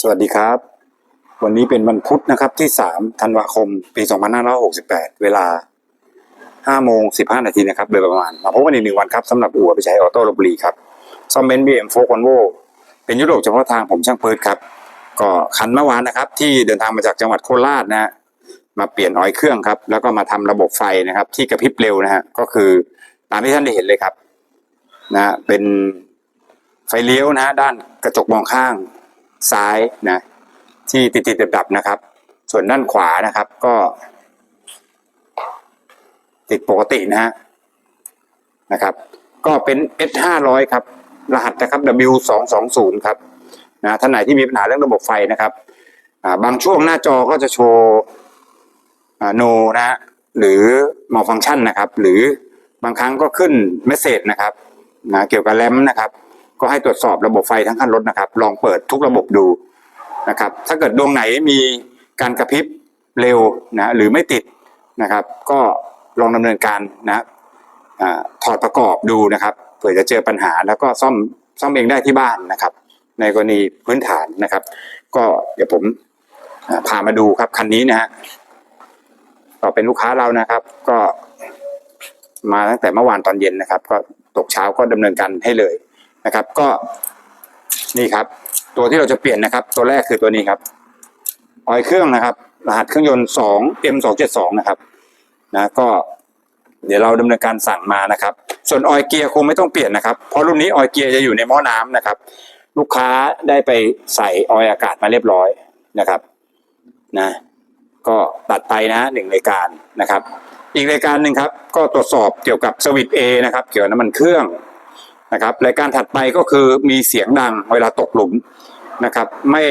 สวัสดีครับ วันนี้เป็นวันพุธนะครับที่ 3 ธันวาคม ปี 2568 เวลา 5 โมง 15 นาทีนะครับโดยประมาณ มาพบกันอีกหนึ่งวันครับสำหรับอู่ไปใช้ออโต้ลบบุรีครับซ่อมเบนซ์บีเอ็มโฟคอนโวเป็นยุโรปเฉพาะทางผมช่างเพิร์ดครับ ก็คันเมื่อวานนะครับ ที่เดินทางมาจากจังหวัดโคราชนะฮะมาเปลี่ยนออยเครื่องครับ แล้วก็มาทำระบบไฟนะครับ ที่กระพริบเร็วนะฮะก็คือตามที่ท่านได้เห็นเลยครับ นะฮะเป็นไฟเลี้ยวนะฮะด้านกระจกมองข้าง ซ้ายนะที่ติดติดดับดับนะครับ ส่วนด้านขวานะครับก็ ติดปกตินะฮะนะครับ ก็เป็น S ห้าร้อยครับ รหัสนะครับ W สองสองศูนย์ครับนะท่านไหนที่มีปัญหาเรื่องระบบไฟนะครับาบางช่วงหน้าจอก็จะโชว์อ่า no นะฮะหรือ malfunction นะครับ หรือบางครั้งก็ขึ้นเมสเซจนะครับนะเกี่ยวกับแรมนะครับ ก็ให้ตรวจสอบระบบไฟทั้งคันรถนะครับ ลองเปิดทุกระบบดูนะครับ ถ้าเกิดดวงไหนมีการกระพริบเร็วนะหรือไม่ติดนะครับ ก็ลองดำเนินการนะอถอดประกอบดูนะครับเผื่อจะเจอปัญหาแล้วก็ซ่อมซ่อมเองได้ที่บ้านนะครับ ในกรณีพื้นฐานนะครับ ก็เดี๋ยวผมพามาดูครับคันนี้นะฮะก็เป็นลูกค้าเรานะครับ ก็มาตั้งแต่เมื่อวานตอนเย็นนะครับ ก็ตกเช้าก็ดำเนินการให้เลย นะครับ ก็นี่ครับ ตัวที่เราจะเปลี่ยนนะครับ ตัวแรกคือตัวนี้ครับออยเครื่องนะครับ รหัสเครื่องยนต์สอง M สองเจ็ดสองนะครับนะก็เดี๋ยวเราดำเนินการสั่งมานะครับ ส่วนออยเกียร์คงไม่ต้องเปลี่ยนนะครับ เพราะรุ่นนี้ออยเกียร์จะอยู่ในหม้อน้ำนะครับ ลูกค้าได้ไปใส่ออยอากาศมาเรียบร้อยนะครับนะ ก็ตัดไปนะหนึ่งรายการนะครับ อีกรายการหนึ่งครับ ก็ตรวจสอบเกี่ยวกับสวิตช์ A นะครับ เกี่ยวกับน้ำมันเครื่อง นะครับรายการถัดไปก็คือมีเสียงดังเวลาตกหลุมนะครับ ไม่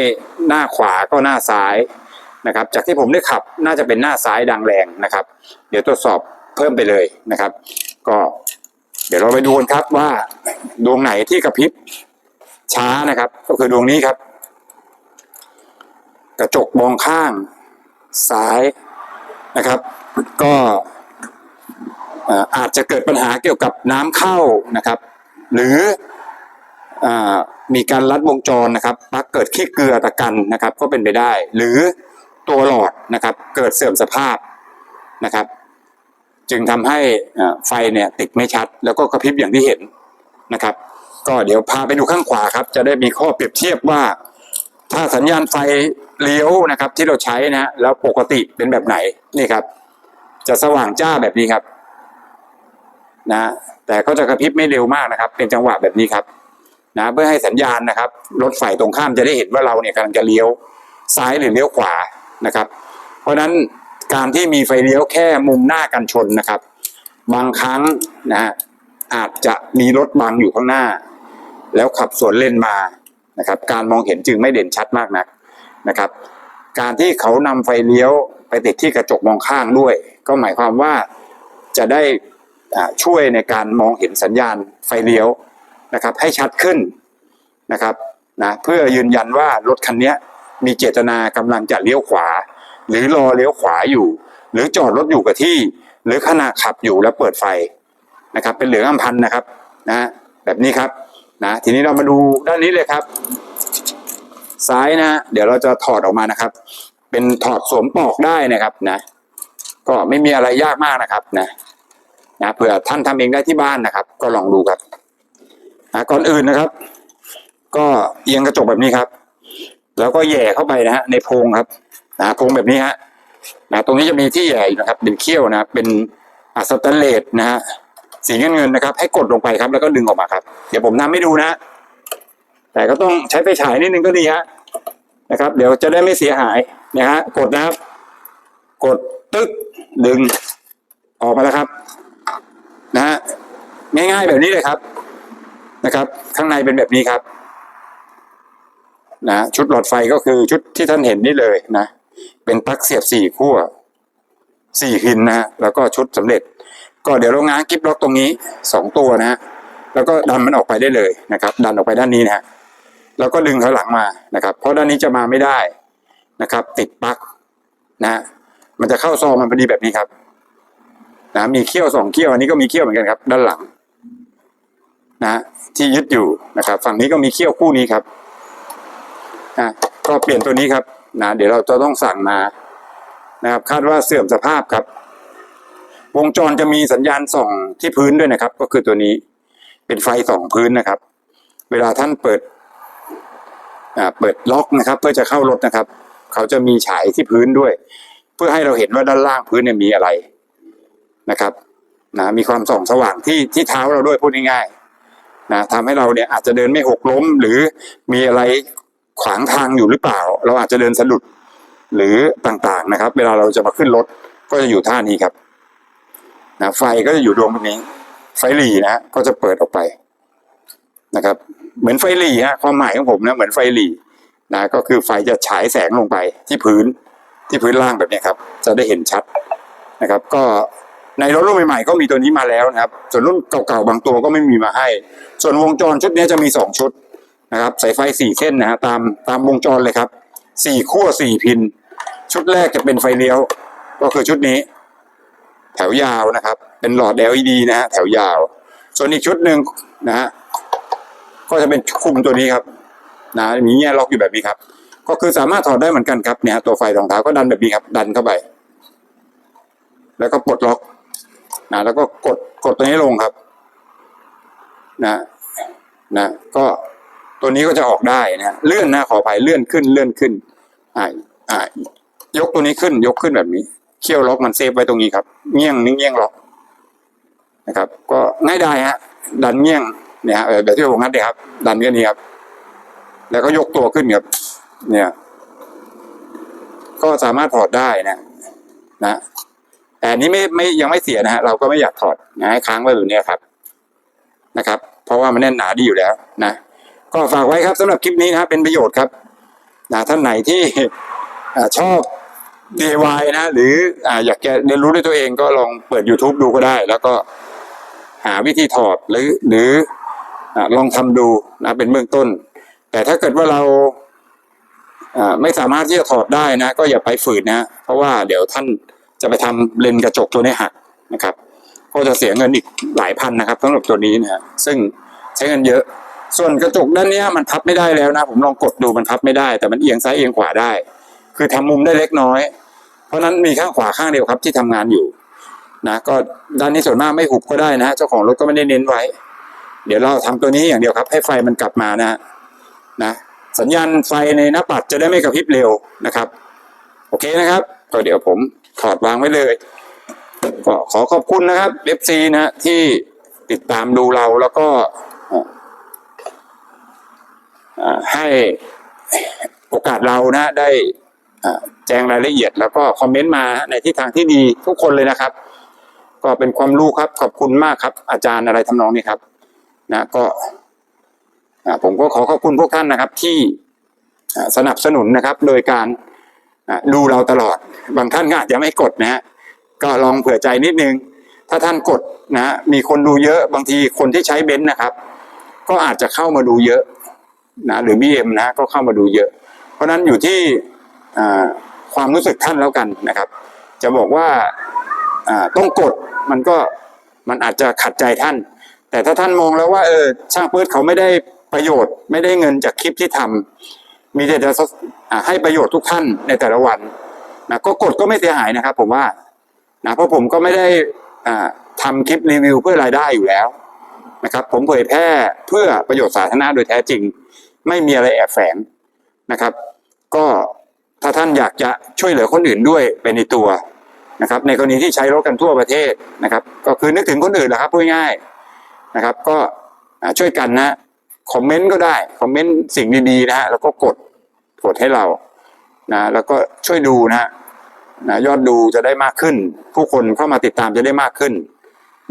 หน้าขวาก็หน้าซ้ายนะครับ จากที่ผมได้ขับน่าจะเป็นหน้าซ้ายดังแรงนะครับ เดี๋ยวตรวจสอบเพิ่มไปเลยนะครับ ก็ เดี๋ยวเราไปดูกันครับว่าดวงไหนที่กระพริบช้านะครับ ก็คือดวงนี้ครับ กระจกมองข้างซ้ายนะครับ ก็เอ่ออาจจะเกิดปัญหาเกี่ยวกับน้ำเข้านะครับ หรืออมีการลัดวงจรนะครับปลั๊กเกิดขี้เกลือตะกันนะครับ ก็เป็นไปได้ หรือตัวหลอดนะครับเกิดเสื่อมสภาพนะครับ จึงทำให้ไฟเนี่ยติดไม่ชัด แล้วก็กระพริบอย่างที่เห็นนะครับ ก็เดี๋ยวพาไปดูข้างขวาครับ จะได้มีข้อเปรียบเทียบว่า ถ้าสัญญาณไฟเลี้ยวนะครับ ที่เราใช้นะแล้วปกติเป็นแบบไหนนี่ครับ จะสว่างจ้าแบบนี้ครับ นะแต่ก็จะกระพริบไม่เร็วมากนะครับ เป็นจังหวะแบบนี้ครับนะเพื่อให้สัญญาณนะครับรถฝ่ายตรงข้ามจะได้เห็นว่าเราเนี่ยกำลังจะเลี้ยวซ้ายหรือเลี้ยวขวานะครับ เพราะฉะนั้นการที่มีไฟเลี้ยวแค่มุมหน้ากันชนนะครับ บางครั้งนะฮะอาจจะมีรถบังอยู่ข้างหน้า แล้วขับสวนเลนมานะครับ การมองเห็นจึงไม่เด่นชัดมากนักนะครับ การที่เขานำไฟเลี้ยวไปติดที่กระจกมองข้างด้วย ก็หมายความว่าจะได้ ช่วยในการมองเห็นสัญญาณไฟเลี้ยวนะครับให้ชัดขึ้นนะครับนะเพื่อยืนยันว่ารถคันนี้มีเจตนากำลังจะเลี้ยวขวา หรือรอเลี้ยวขวาอยู่ หรือจอดรถอยู่กับที่ หรือขณะขับอยู่แล้วเปิดไฟนะครับเป็นเหลืองอัมพันธ์นะครับนะแบบนี้ครับนะทีนี้เรามาดูด้านนี้เลยครับ ซ้ายนะ เดี๋ยวเราจะถอดออกมานะครับ เป็นถอดสวมปอกได้นะครับนะก็ไม่มีอะไรยากมากนะครับนะ นะเผื่อท่านทำเองได้ที่บ้านนะครับ ก็ลองดูครับนะก่อนอื่นนะครับ ก็เอียงกระจกแบบนี้ครับ แล้วก็แย่เข้าไปนะฮะในโพรงครับนะโพรงแบบนี้ฮะนะตรงนี้จะมีที่แหย่นะครับ เป็นเขี้ยวนะครับเป็นอะสแตนเลสนะฮะสีเงินเงินนะครับ ให้กดลงไปครับ แล้วก็ดึงออกมาครับ เดี๋ยวผมทำให้ดูนะ แต่ก็ต้องใช้ไฟฉายนิดนึงก็ดีฮะนะครับ เดี๋ยวจะได้ไม่เสียหายนะฮะกดนะครับ กดตึ๊กดึงออกมาแล้วครับ นะฮะง่ายๆแบบนี้เลยครับนะครับ ข้างในเป็นแบบนี้ครับ นะชุดหลอดไฟก็คือชุดที่ท่านเห็นนี่เลยนะ เป็นปลั๊กเสียบสี่ขั้วสี่พินนะฮะแล้วก็ชุดสำเร็จ ก็เดี๋ยวเราง้างกิ๊บล็อกตรงนี้สองตัวนะฮะแล้วก็ดันมันออกไปได้เลยนะครับ ดันออกไปด้านนี้นะฮะแล้วก็ดึงถอยหลังมานะครับ เพราะด้านนี้จะมาไม่ได้นะครับ ติดปลั๊กนะฮะมันจะเข้าซองมันพอดีแบบนี้ครับ นะมีเขี้ยวสองเขี้ยวอันนี้ก็มีเขี้ยวเหมือนกันครับ ด้านหลัง นะที่ยึดอยู่นะครับ ฝั่งนี้ก็มีเขี้ยวคู่นี้ครับนะก็เปลี่ยนตัวนี้ครับนะเดี๋ยวเราจะต้องสั่งมานะครับ คาดว่าเสื่อมสภาพครับ วงจรจะมีสัญญาณส่องที่พื้นด้วยนะครับ ก็คือตัวนี้เป็นไฟส่องพื้นนะครับ เวลาท่านเปิดอ่าเปิดล็อกนะครับ เพื่อจะเข้ารถนะครับ เขาจะมีฉายที่พื้นด้วย เพื่อให้เราเห็นว่าด้านล่างพื้นเนี่ยมีอะไร นะครับนะมีความส่องสว่างที่ที่เท้าเราด้วยพูดง่ายๆนะทำให้เราเนี่ยอาจจะเดินไม่หกล้ม หรือมีอะไรขวางทางอยู่หรือเปล่า เราอาจจะเดินสะดุดหรือต่างๆนะครับ เวลาเราจะมาขึ้นรถก็จะอยู่ท่านี้ครับนะไฟก็จะอยู่ดวงนี้ ไฟหลีนะก็จะเปิดออกไปนะครับ เหมือนไฟหลีฮะความหมายของผมนะเหมือนไฟหลีนะก็คือไฟจะฉายแสงลงไปที่พื้นที่พื้นล่างแบบนี้ครับ จะได้เห็นชัดนะครับ ก็ ในรถรุ่นใหม่ๆก็มีตัวนี้มาแล้วนะครับ ส่วนรุ่นเก่าๆบางตัวก็ไม่มีมาให้ ส่วนวงจรชุดนี้จะมีสองชุดนะครับสายไฟสี่เส้นนะฮะตามตามวงจรเลยครับสี่ขั้วสี่พิน ชุดแรกจะเป็นไฟเลี้ยว ก็คือชุดนี้ แถวยาวนะครับ เป็นหลอด LED นะฮะแถวยาว ส่วนอีกชุดหนึ่งนะฮะก็จะเป็นคุมตัวนี้ครับนะมีแง่ล็อกอยู่แบบนี้ครับ ก็คือสามารถถอดได้เหมือนกันครับเนี่ยตัวไฟรองเท้าก็ดันแบบนี้ครับ ดันเข้าไป แล้วก็ปลดล็อก นะแล้วก็กดกดตัวนี้ลงครับนะนะก็ตัวนี้ก็จะออกได้นะเลื่อนนะขออภัยเลื่อนขึ้นเลื่อนขึ้นอ่าอ่ายกตัวนี้ขึ้น ยกขึ้นแบบนี้เคี่ยวล็อกมันเซฟไว้ตรงนี้ครับเงี้ยงนิ่งเงี้ยงล็อกนะครับ ก็ง่ายได้ฮะดันเงี้ยงเนี่ยแบบที่ผมงัดเนี่ยครับ ดันแค่นี้ครับ แล้วก็ยกตัวขึ้นครับเนี่ย ก็สามารถถอดได้นะ นะ แต่อันนี้ไม่ไม่ยังไม่เสียนะฮะเราก็ไม่อยากถอดนะค้างไว้แบบนี้ครับนะครับ เพราะว่ามันแน่นหนาดีอยู่แล้วนะ ก็ฝากไว้ครับสำหรับคลิปนี้นะเป็นประโยชน์ครับนะท่านไหนที่อชอบ DIY นะ หรือออยากจะเรียนรู้ด้วยตัวเองก็ลองเปิด YouTube ดูก็ได้ แล้วก็หาวิธีถอดหรือหรืออลองทำดูนะเป็นเบื้องต้น แต่ถ้าเกิดว่าเราไม่สามารถที่จะถอดได้นะ ก็อย่าไปฝืนนะ เพราะว่าเดี๋ยวท่าน จะไปทำเลนกระจกตัวนี้หักนะครับก็จะเสียเงินอีกหลายพันนะครับสำหรับตัวนี้นะฮะซึ่งใช้เงินเยอะ ส่วนกระจกด้านนี้มันพับไม่ได้แล้วนะ ผมลองกดดูมันพับไม่ได้ แต่มันเอียงซ้ายเอียงขวาได้ คือทำมุมได้เล็กน้อย เพราะฉะนั้นมีข้างขวาข้างเดียวครับที่ทำงานอยู่นะก็ด้านนี้ส่วนมากไม่หุบก็ได้นะเจ้าของรถก็ไม่ได้เน้นไว้ เดี๋ยวเราทำตัวนี้อย่างเดียวครับ ให้ไฟมันกลับมานะนะสัญญาณไฟในหน้าปัดจะได้ไม่กระพริบเร็วนะครับ โอเคนะครับ ก็เดี๋ยวผม ถอดวางไว้เลย ก็ขอขอบคุณนะครับเว็บซีนะที่ติดตามดูเราแล้วก็ให้โอกาสเรานะได้แจ้งรายละเอียด แล้วก็คอมเมนต์มาในทิศทางที่ดีทุกคนเลยนะครับ ก็เป็นความรู้ครับ ขอบคุณมากครับ อาจารย์อะไรทำนองนี้ครับ นะ ก็ผมก็ขอขอบคุณพวกท่านนะครับ ที่สนับสนุนนะครับ โดยการ ดูเราตลอด บางท่านก็อาจจะไม่กดนะฮะก็ลองเผื่อใจนิดนึง ถ้าท่านกดนะมีคนดูเยอะบางทีคนที่ใช้เบนซ์นะครับ ก็อาจจะเข้ามาดูเยอะนะหรือบีเอ็มนะก็เข้ามาดูเยอะ เพราะนั้นอยู่ที่ความรู้สึกท่านแล้วกันนะครับ จะบอกว่าต้องกดมันก็มันอาจจะขัดใจท่าน แต่ถ้าท่านมองแล้วว่าเออช่างปืดเขาไม่ได้ประโยชน์ ไม่ได้เงินจากคลิปที่ทำ มีแต่จะให้ประโยชน์ทุกท่านในแต่ละวันนะก็กดก็ไม่เสียหายนะครับ ผมว่านะเพราะผมก็ไม่ได้อ่าทำคลิปรีวิวเพื่อรายได้อยู่แล้วนะครับ ผมเผยแพร่เพื่อประโยชน์สาธารณะโดยแท้จริง ไม่มีอะไรแอบแฝงนะครับ ก็ถ้าท่านอยากจะช่วยเหลือคนอื่นด้วยเป็นในตัวนะครับ ในกรณีที่ใช้รถกันทั่วประเทศนะครับ ก็คือนึกถึงคนอื่นแหละครับพูดง่ายนะครับ ก็ช่วยกันนะ คอมเมนต์ก็ได้ คอมเมนต์สิ่งดีๆนะฮะแล้วก็กดกดให้เรานะแล้วก็ช่วยดูนะฮะนะยอดดูจะได้มากขึ้น ผู้คนเข้ามาติดตามจะได้มากขึ้น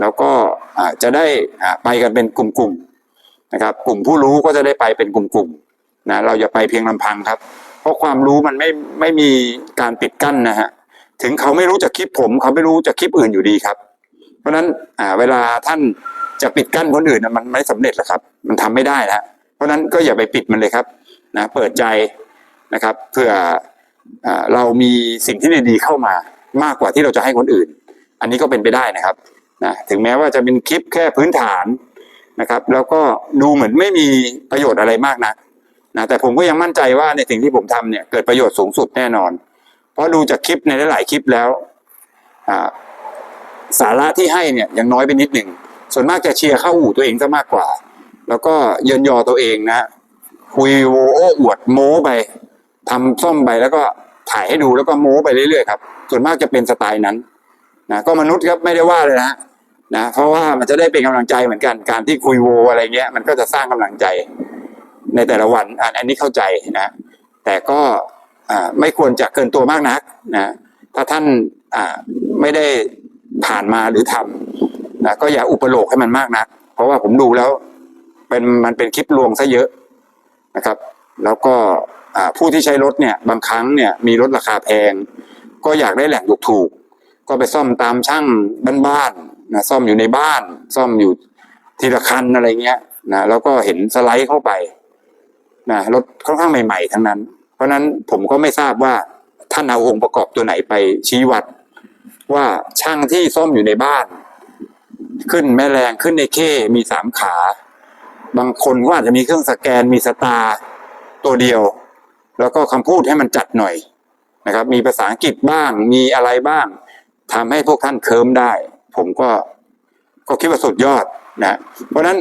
แล้วก็อ่าจะได้อ่าไปกันเป็นกลุ่มๆนะครับ กลุ่มผู้รู้ก็จะได้ไปเป็นกลุ่มๆนะเราอย่าไปเพียงลำพังครับ เพราะความรู้มันไม่ไม่มีการปิดกั้นนะฮะถึงเขาไม่รู้จากคลิปผม เขาไม่รู้จากคลิปอื่นอยู่ดีครับ เพราะฉะนั้นอ่าเวลาท่าน จะปิดกั้นคนอื่นนะมันไม่สำเร็จหรอกครับ มันทำไม่ได้นะเพราะฉะนั้นก็อย่าไปปิดมันเลยครับนะเปิดใจนะครับเพื่ออเรามีสิ่งที่ดีๆเข้ามามากกว่าที่เราจะให้คนอื่น อันนี้ก็เป็นไปได้นะครับนะถึงแม้ว่าจะเป็นคลิปแค่พื้นฐานนะครับ แล้วก็ดูเหมือนไม่มีประโยชน์อะไรมากนะนะแต่ผมก็ยังมั่นใจว่าในสิ่งที่ผมทำเนี่ยเกิดประโยชน์สูงสุดแน่นอน เพราะดูจากคลิปในหลายๆคลิปแล้วสาระที่ให้เนี่ยยังน้อยไปนิดหนึ่ง ส่วนมากจะเชียร์เข้าอู่ตัวเองซะมากกว่า แล้วก็เยินยอตัวเองนะคุยโวโอ้อวดโม้ไปทำซ่อมไปแล้วก็ถ่ายให้ดูแล้วก็โม้ไปเรื่อยๆครับ ส่วนมากจะเป็นสไตล์นั้นนะก็มนุษย์ครับไม่ได้ว่าเลยนะนะเพราะว่ามันจะได้เป็นกำลังใจเหมือนกันการที่คุยโวอะไรเงี้ย มันก็จะสร้างกำลังใจในแต่ละวันอันนี้เข้าใจนะแต่ก็อ่าไม่ควรจะเกินตัวมากนักนะถ้าท่านอ่าไม่ได้ผ่านมาหรือทำ นะก็อย่าอุปโลกให้มันมากนัก เพราะว่าผมดูแล้ว เป็นมันเป็นคลิปลวงซะเยอะนะครับ แล้วก็ผู้ที่ใช้รถเนี่ยบางครั้งเนี่ยมีรถราคาแพง ก็อยากได้แหล่งถูกๆก็ไปซ่อมตามช่างบ้านๆนะซ่อมอยู่ในบ้าน ซ่อมอยู่ทีละคันอะไรเงี้ยนะแล้วก็เห็นสไลด์เข้าไปนะรถค่อนข้างใหม่ ๆ ทั้งนั้น เพราะนั้นผมก็ไม่ทราบว่าท่านเอาองค์ประกอบตัวไหนไปชี้วัด ว่าช่างที่ซ่อมอยู่ในบ้าน ขึ้นแม่แรงขึ้นในเคมีสามขา บางคนก็อาจจะมีเครื่องสแกนมีสตาร์ตัวเดียว แล้วก็คำพูดให้มันจัดหน่อยนะครับ มีภาษาอังกฤษบ้าง มีอะไรบ้างทำให้พวกท่านเคิมได้ ผมก็ก็คิดว่าสุดยอดนะเพราะฉะนั้น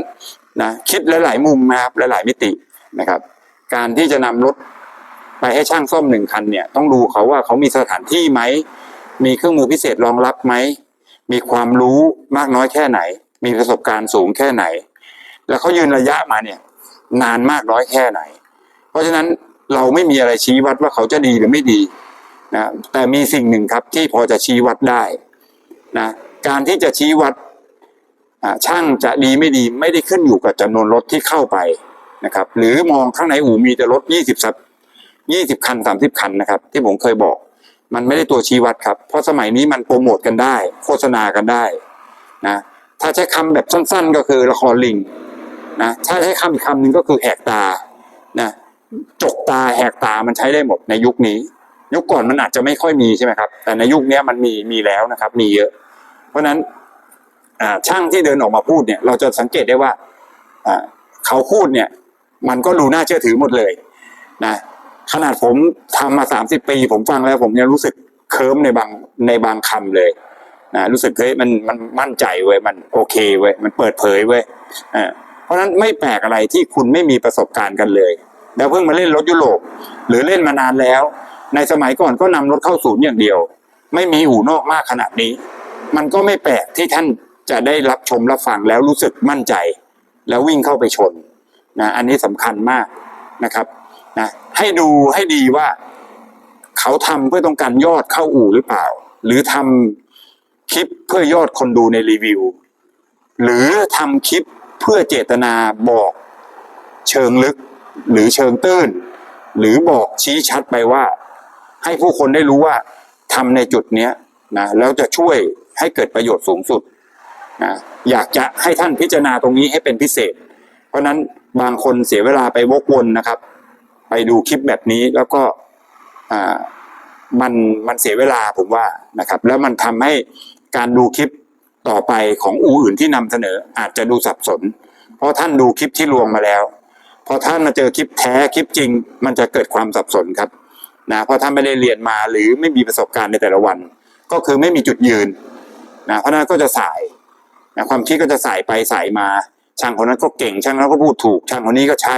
นะคิดหลาย ๆ มุมนะครับหลาย ๆ มิตินะครับ การที่จะนำรถไปให้ช่างซ่อมหนึ่งคันเนี่ย ต้องดูเขาว่าเขามีสถานที่ไหม มีเครื่องมือพิเศษรองรับไหม มีความรู้มากน้อยแค่ไหน มีประสบการณ์สูงแค่ไหน แล้วเขายืนระยะมาเนี่ย นานมากน้อยแค่ไหน เพราะฉะนั้นเราไม่มีอะไรชี้วัดว่าเขาจะดีหรือไม่ดีนะแต่มีสิ่งหนึ่งครับที่พอจะชี้วัดได้นะการที่จะชี้วัดช่างจะดีไม่ดีไม่ได้ขึ้นอยู่กับจำนวนรถที่เข้าไปนะครับ หรือมองข้างในอู่มีแต่รถยี่สิบสัยี่สิบคันสามสิบคันนะครับ ที่ผมเคยบอก มันไม่ได้ตัวชี้วัดครับ เพราะสมัยนี้มันโปรโมทกันได้ โฆษณากันได้นะถ้าใช้คำแบบสั้น ๆ ก็คือละครลิงนะถ้าใช้คำอีกคำหนึ่งก็คือแหกตานะจกตาแหกตามันใช้ได้หมดในยุคนี้ ยุคก่อนมันอาจจะไม่ค่อยมีใช่ไหมครับ แต่ในยุคนี้มันมีมีแล้วนะครับ มีเยอะ เพราะนั้นช่างที่เดินออกมาพูดเนี่ย เราจะสังเกตได้ว่าเขาพูดเนี่ย มันก็ดูน่าเชื่อถือหมดเลยนะ ขนาดผมทำมาสามสิบปี ผมฟังแล้ว ผมยังรู้สึกเคิมในบางในบางคำเลยนะรู้สึกเฮ้ยมันมันมั่นใจเว้ยมันโอเคเว้ยมันเปิดเผยเว้ยอ่าเพราะฉะนั้นไม่แปลกอะไรที่คุณไม่มีประสบการณ์กันเลยแล้วเพิ่งมาเล่นรถยุโรปหรือเล่นมานานแล้ว ในสมัยก่อนก็นำรถเข้าศูนย์อย่างเดียว ไม่มีอู่นอกมากขนาดนี้ มันก็ไม่แปลกที่ท่านจะได้รับชมรับฟังแล้วรู้สึกมั่นใจ แล้ววิ่งเข้าไปชนนะอันนี้สำคัญมากนะครับ นะให้ดูให้ดีว่า เขาทำเพื่อต้องการยอดเข้าอู่หรือเปล่า หรือทำคลิปเพื่อยอดคนดูในรีวิว หรือทำคลิปเพื่อเจตนาบอกเชิงลึก หรือเชิงตื้น หรือบอกชี้ชัดไปว่า ให้ผู้คนได้รู้ว่าทำในจุดเนี้ยนะแล้วจะช่วยให้เกิดประโยชน์สูงสุดนะอยากจะให้ท่านพิจารณาตรงนี้ให้เป็นพิเศษ เพราะนั้นบางคนเสียเวลาไปวกวนนะครับ ไปดูคลิปแบบนี้แล้วก็มันมันเสียเวลาผมว่านะครับ แล้วมันทำให้การดูคลิปต่อไปของอู่อื่นที่นำเสนออาจจะดูสับสน เพราะท่านดูคลิปที่ลวงมาแล้วพอท่านมาเจอคลิปแท้คลิปจริง มันจะเกิดความสับสนครับนะเพราะท่านไม่ได้เรียนมาหรือไม่มีประสบการณ์ในแต่ละวัน ก็คือไม่มีจุดยืนนะเพราะฉะนั้นก็จะสายนะความคิดก็จะสายไปสายมา ช่างคนนั้นก็เก่งช่างนั้นก็พูดถูก ช่างคนนี้ก็ใช่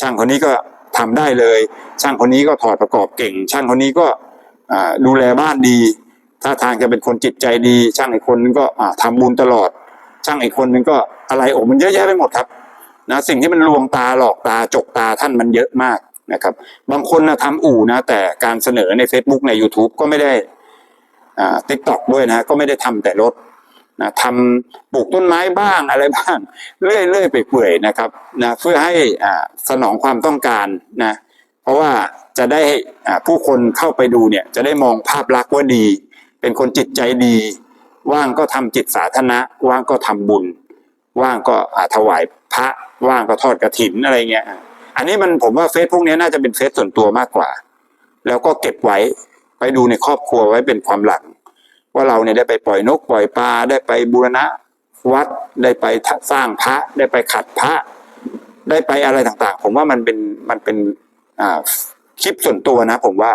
ช่างคนนี้ก็ ทำได้เลย ช่างคนนี้ก็ถอดประกอบเก่ง ช่างคนนี้ก็ดูแลบ้านดีถ้าทางจะเป็นคนจิตใจดี ช่างอีกคนนึงก็อ่าทำบุญตลอด ช่างอีกคนนึงก็อะไรโอ้มันเยอะแยะไปหมดครับนะสิ่งที่มันลวงตาหลอกตาจกตาท่านมันเยอะมากนะครับบางคนนะทำอู่นะแต่การเสนอใน Facebook ใน YouTube ก็ไม่ได้อ่าทิกต็อกด้วยนะก็ไม่ได้ทำแต่รถ นะทำปลูกต้นไม้บ้างอะไรบ้าง เรื่อยๆไปเปื่อยนะครับนะเพื่อให้อ่าสนองความต้องการนะเพราะว่าจะได้อ่าผู้คนเข้าไปดูเนี่ยจะได้มองภาพลักษณ์ว่าดี เป็นคนจิตใจดี ว่างก็ทำจิตสาธารณะ ว่างก็ทำบุญ ว่างก็อ่าถวายพระว่างก็ทอดกระถินอะไรเงี้ยอันนี้มันผมว่าเฟซพวกนี้น่าจะเป็นเฟซส่วนตัวมากกว่า แล้วก็เก็บไว้ไปดูในครอบครัวไว้เป็นความหลัง ว่าเราเนี่ยได้ไปปล่อยนกปล่อยปลาได้ไปบูรณะวัดได้ไปสร้างพระ ได้ไปขัดพระ ได้ไปอะไรต่างๆ ผมว่ามันเป็นมันเป็นคลิปส่วนตัวนะ ผมว่า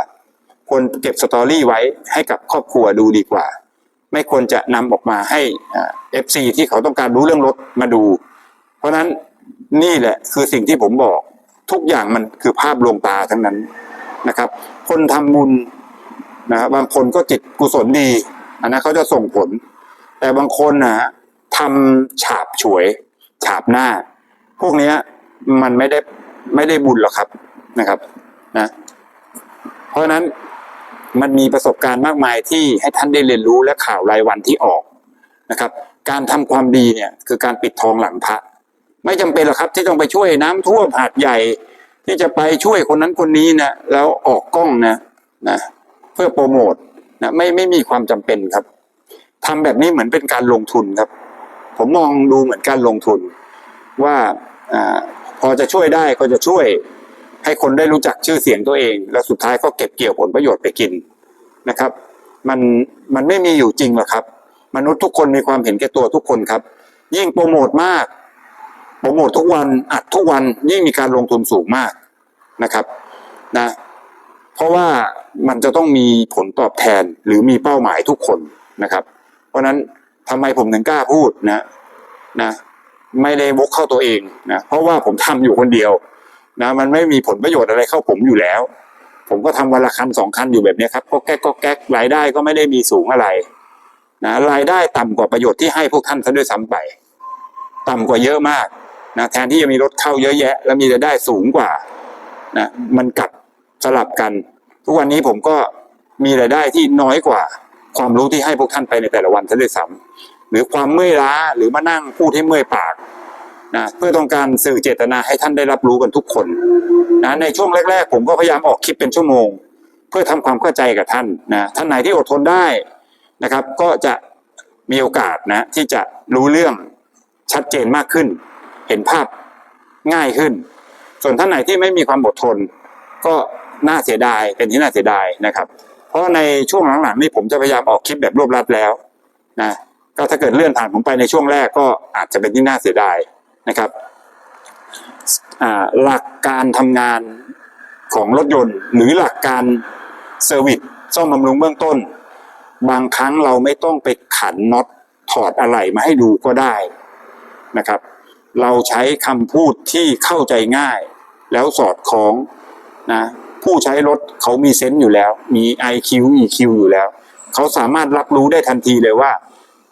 ควรเก็บสตอรี่ไว้ให้กับครอบครัวดูดีกว่า ไม่ควรจะนำออกมาให้เอฟซีที่เขาต้องการรู้เรื่องรถมาดู เพราะฉะนั้นนี่แหละคือสิ่งที่ผมบอกทุกอย่างมันคือภาพลวงตาทั้งนั้นนะครับ คนทำบุญนะบางคนก็จิตกุศลดี อันนั้นเขาจะส่งผล แต่บางคนนะฮะทำฉาบฉวย ฉาบหน้า พวกนี้มันไม่ได้ไม่ได้บุญหรอกครับนะครับนะเพราะฉะนั้นมันมีประสบการณ์มากมายที่ให้ท่านได้เรียนรู้และข่าวรายวันที่ออกนะครับ การทำความดีเนี่ยคือการปิดทองหลังพระไม่จำเป็นหรอกครับ ที่ต้องไปช่วยน้ำท่วมหาดใหญ่ ที่จะไปช่วยคนนั้นคนนี้นะแล้วออกกล้องนะนะ เพื่อโปรโมท นะไม่ไม่มีความจำเป็นครับทำแบบนี้เหมือนเป็นการลงทุนครับ ผมมองดูเหมือนการลงทุน ว่าอพอจะช่วยได้ก็จะช่วย ให้คนได้รู้จักชื่อเสียงตัวเอง แล้วสุดท้ายก็เก็บเกี่ยวผลประโยชน์ไปกินนะครับ มันมันไม่มีอยู่จริงหรอกครับ มนุษย์ทุกคนมีความเห็นแก่ตัวทุกคนครับ ยิ่งโปรโมทมากโปรโมททุกวันอัดทุกวันยิ่งมีการลงทุนสูงมากนะครับ นะ เพราะว่ามันจะต้องมีผลตอบแทนหรือมีเป้าหมายทุกคนนะครับ เพราะฉะนั้นทำไมผมถึงกล้าพูดนะนะไม่ได้วกเข้าตัวเองนะเพราะว่าผมทำอยู่คนเดียวนะมันไม่มีผลประโยชน์อะไรเข้าผมอยู่แล้ว ผมก็ทำวันละคันสองคันอยู่แบบนี้ครับก็แก๊กก็แก๊กรายได้ก็ไม่ได้มีสูงอะไรนะรายได้ต่ำกว่าประโยชน์ที่ให้พวกท่านซะด้วยซ้ำไป ต่ำกว่าเยอะมากนะแทนที่จะมีรถเข้าเยอะแยะ แล้วมีรายได้สูงกว่านะมันกลับ สลับกัน ทุกวันนี้ผมก็มีรายได้ที่น้อยกว่า ความรู้ที่ให้พวกท่านไปในแต่ละวันซะด้วยซ้ำหรือความเมื่อยล้าหรือมานั่งพูดให้เมื่อยปากนะเพื่อต้องการสื่อเจตนาให้ท่านได้รับรู้กันทุกคนนะในช่วงแรก ๆ ผมก็พยายามออกคลิปเป็นชั่วโมง เพื่อทำความเข้าใจกับท่านนะท่านไหนที่อดทนได้นะครับ ก็จะมีโอกาสนะที่จะรู้เรื่องชัดเจนมากขึ้น เห็นภาพง่ายขึ้น ส่วนท่านไหนที่ไม่มีความอดทน ก็ น่าเสียดายเป็นที่น่าเสียดายนะครับ เพราะในช่วงหลังๆนี่ผมจะพยายามออกคลิปแบบรวบรัดแล้วนะก็ถ้าเกิดเลื่อนผ่านผมไปในช่วงแรกก็อาจจะเป็นที่น่าเสียดายนะครับหลักการทำงานของรถยนต์ หรือหลักการเซอร์วิสซ่อมบำรุงเบื้องต้น บางครั้งเราไม่ต้องไปขันน็อตถอดอะไหล่มาให้ดูก็ได้นะครับ เราใช้คำพูดที่เข้าใจง่าย แล้วสอดคล้องนะ ผู้ใช้รถเขามีเซนส์อยู่แล้ว มี IQ EQ อยู่แล้ว เขาสามารถรับรู้ได้ทันทีเลยว่า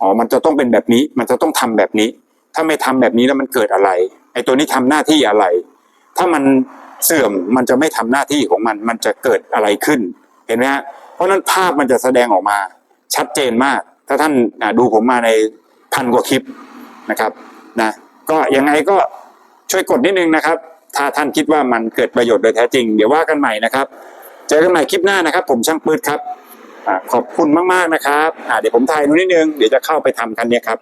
อ๋อมันจะต้องเป็นแบบนี้ มันจะต้องทำแบบนี้ ถ้าไม่ทำแบบนี้แล้วมันเกิดอะไร ไอ้ตัวนี้ทำหน้าที่อะไร ถ้ามันเสื่อมมันจะไม่ทำหน้าที่ของมัน มันจะเกิดอะไรขึ้น เห็นไหมฮะ เพราะนั้นภาพมันจะแสดงออกมา ชัดเจนมาก ถ้าท่านดูผมมาในพันกว่าคลิปนะครับนะก็ยังไงก็ช่วยกดนิดนึงนะครับ ถ้าท่านคิดว่ามันเกิดประโยชน์โดยแท้จริง เดี๋ยวว่ากันใหม่นะครับ เจอกันใหม่คลิปหน้านะครับ ผมช่างปืดครับอขอบคุณมากๆนะครับเดี๋ยวผมถ่ายนูนนิดนึงเดี๋ยวจะเข้าไปทำคันเนี้ยครับ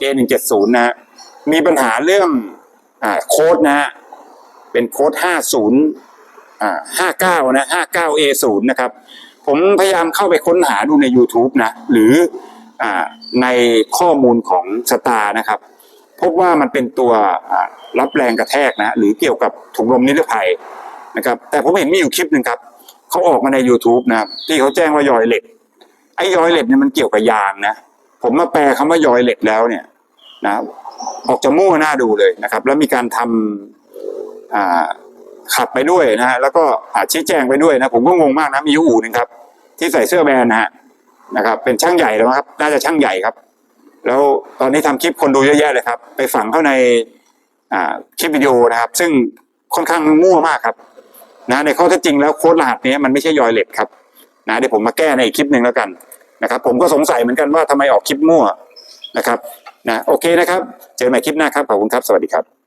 A170 นะฮะมีปัญหาเรื่องอโค้ดนะฮะเป็นโค้ด 50อ่า59 นะ 59A0 นะครับ ผมพยายามเข้าไปค้นหาดูใน YouTube นะ หรืออในข้อมูลของสตาร์นะครับ พบว่ามันเป็นตัวรับแรงกระแทกนะหรือเกี่ยวกับถุงลมนิรภัยนะครับแต่ผมเห็นมีอยู่คลิปหนึ่งครับเขาออกมาใน YouTube นะครับที่เขาแจ้งว่ายอยเหล็กไอ้ยอยเหล็กเนี่ยมันเกี่ยวกับยางนะผมมาแปลคำว่ายอยเหล็กแล้วเนี่ยนะออกจะมั่วหน้าดูเลยนะครับ แล้วมีการทำอ่าขับไปด้วยนะฮะแล้วก็อาชี้แจงไปด้วยนะผมก็งงมากนะมีอยู่อู่หนึ่งครับ ที่ใส่เสื้อแบรนด์นะฮะนะครับเป็นช่างใหญ่แล้วครับ น่าจะช่างใหญ่ครับ แล้วตอนนี้ทำคลิปคนดูเยอะแยะเลยครับ ไปฝังเข้าในคลิปวิดีโอนะครับ ซึ่งค่อนข้างมั่วมากครับนะในข้อเท็จจริงแล้วโค้ดรหัสเนี้ยมันไม่ใช่ยอยเหล็กครับนะเดี๋ยวผมมาแก้ในอีกคลิปหนึ่งแล้วกันนะครับ ผมก็สงสัยเหมือนกันว่าทำไมออกคลิปมั่วนะครับนะโอเคนะครับ เจอกันใหม่คลิปหน้าครับขอบคุณครับ สวัสดีครับ